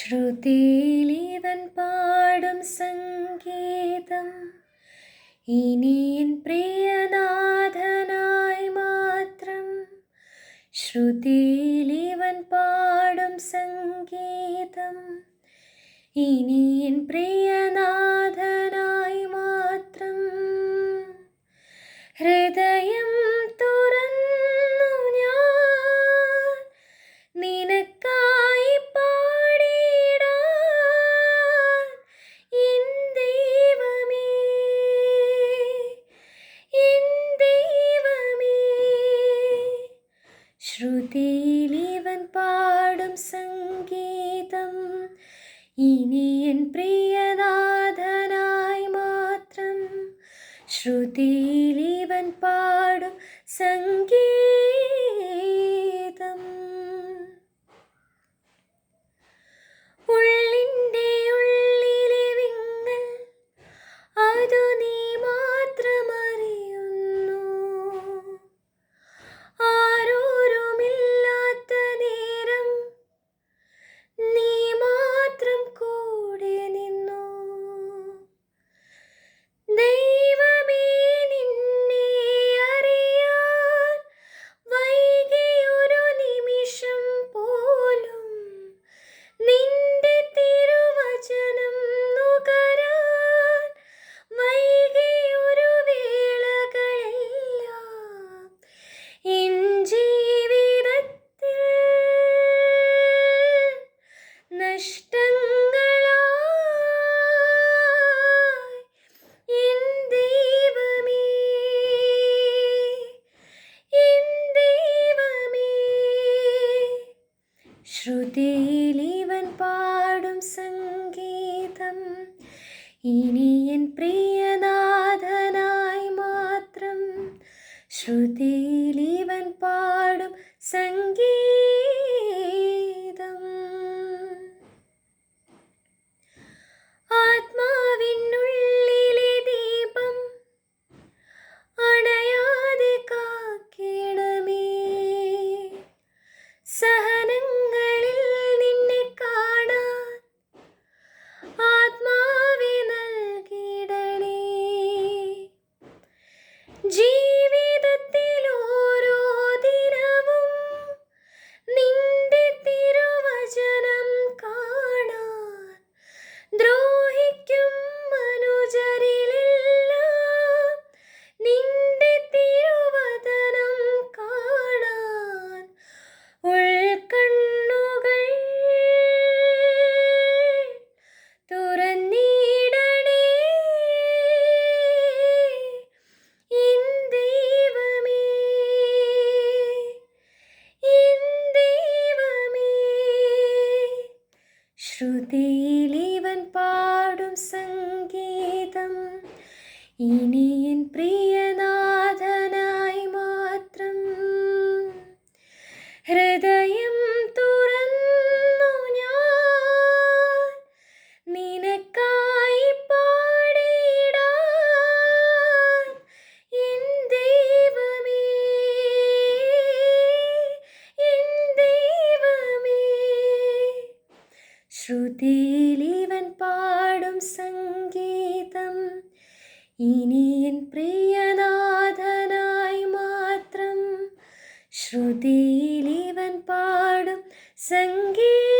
ശ്രുതിയിലിവൻ പാടും സംഗീതം. ഇനി എൻ പ്രിയനാഥനായി മാത്രം ശ്രുതിയിലിവൻ പാടും സംഗീതം. ഇനി എൻ ഇനി എൻ പ്രിയനാഥനായി മാത്രം ശ്രുതിയിലിവൻ പാടും സംഗീതം സംഗീതം ഇനി എൻ പ്രിയനാഥനായി മാത്രം ശ്രുതിയിലിവൻ പാടും സംഗീതം ശ്രുതിയിലിവൻ പാടും സംഗീതം. ഇനി എൻ പ്രിയനാഥനായി മാത്രം. ഹൃദയം ശ്രുതിയിലിവൻ പാടും സംഗീതം. ഇനി എൻ പ്രിയനാഥനായി മാത്രം ശ്രുതിയിലിവൻ പാടും സംഗീതം